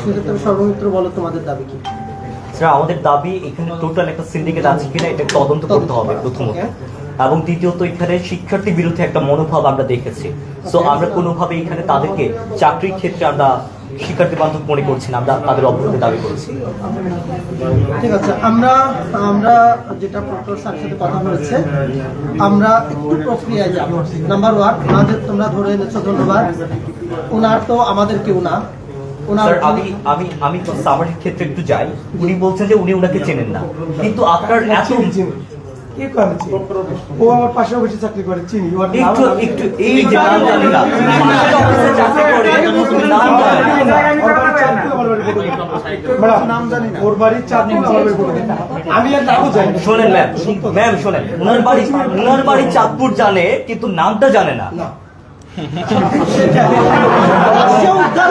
সেক্ষেত্রে সর্বমিত্র বলো তোমাদের দাবি কি? স্যার আমাদের দাবি এখানে টোটাল একটা সিন্ডিকেট আছে কিনা এটা তদন্ত করতে হবে প্রথমত। এবং দ্বিতীয়ত এখানে শিক্ষার্থীর বিরুদ্ধে একটা মনোভাব আমরা দেখেছি। সো আমরা কোনোভাবে এখানে তাদেরকে চাকরির ক্ষেত্রে আমরা শিক্ষার্থী বান্ধব মনে করছি না আমরা তাদের অবগতি দাবি করছি। ঠিক আছে আমরা আমরা যেটা প্রক্টর স্যারের সাথে কথা হয়েছে আমরা একটু প্রক্রিয়ায় যাব। নাম্বার ওয়ান আমাদের তোমরা ধরে এনেছো ধন্যবাদ। ওনার তো আমাদের কেউ না। স্যার আমি আমি আমি তো ক্ষেত্রে একটু যাই। উনি বলছেন যে উনি ওনাকে চেনেন না। কিন্তু আপনার এত চিনি চিনি। কে করে ও আমার পাশে অফিসে চাকরি করে চিনি। একটু একটু এই যে নাম জানি না। চাকরি করে নাম জানি না। ওর চাঁদপুর, বাড়ি। আমি আর নামও জানি শোনেন ম্যাম ম্যাম শোনেন। ওনার বাড়ি ওনার বাড়ি চাঁদপুর জানে কিন্তু নামটা জানে না। উদ্ধার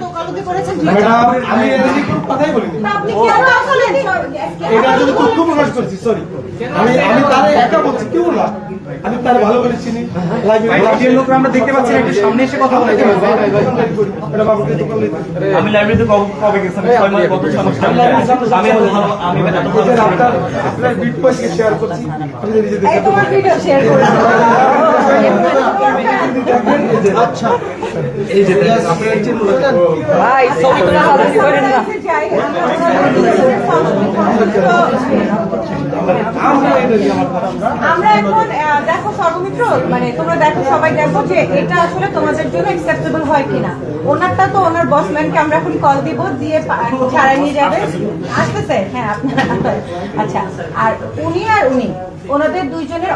করেছেন ম্যাডাম, আমি এর কোনো কথাই বলিনি। আপনি কি আসলেন এটা যদি তথ্য প্রকাশ করছি সরি আমি আমি তার একা বলছি কেউ না আমি তার ভালো করে চিনি লাইব্রেরি লোকরা আমরা দেখতে পাচ্ছি একটু সামনে এসে কথা বলতে এটা বাবুকে আমি লাইব্রেরিতে কবে কবে গেছিলাম কত সমস্যা আমি আমি এত ভালো- আমি এত ভালো এই যে ছিলাম না। আপনার আপনার বিট পয়সা শেয়ার করছি আপনি নিজে এই তোমার ভিডিও শেয়ার করে আচ্ছা। এই যে আপনার চিন্তা ভাই ছবি তোলা রাজনীতি করেন না। আমরা এখন দেখো সর্বমিত্র মানে তোমরা দেখো সবাই দেখো যে এটা আসলে তোমাদের জন্য অ্যাকসেপ্টেবল হয় কিনা। ওনারটা তো ওনার বসম্যানকে আমরা এখন কল দিব দিয়ে ছাড়াই নিয়ে যাবে। আসতেছে? হ্যাঁ আপনার আচ্ছা। আর উনি আর উনি ওনাদের দুইজনের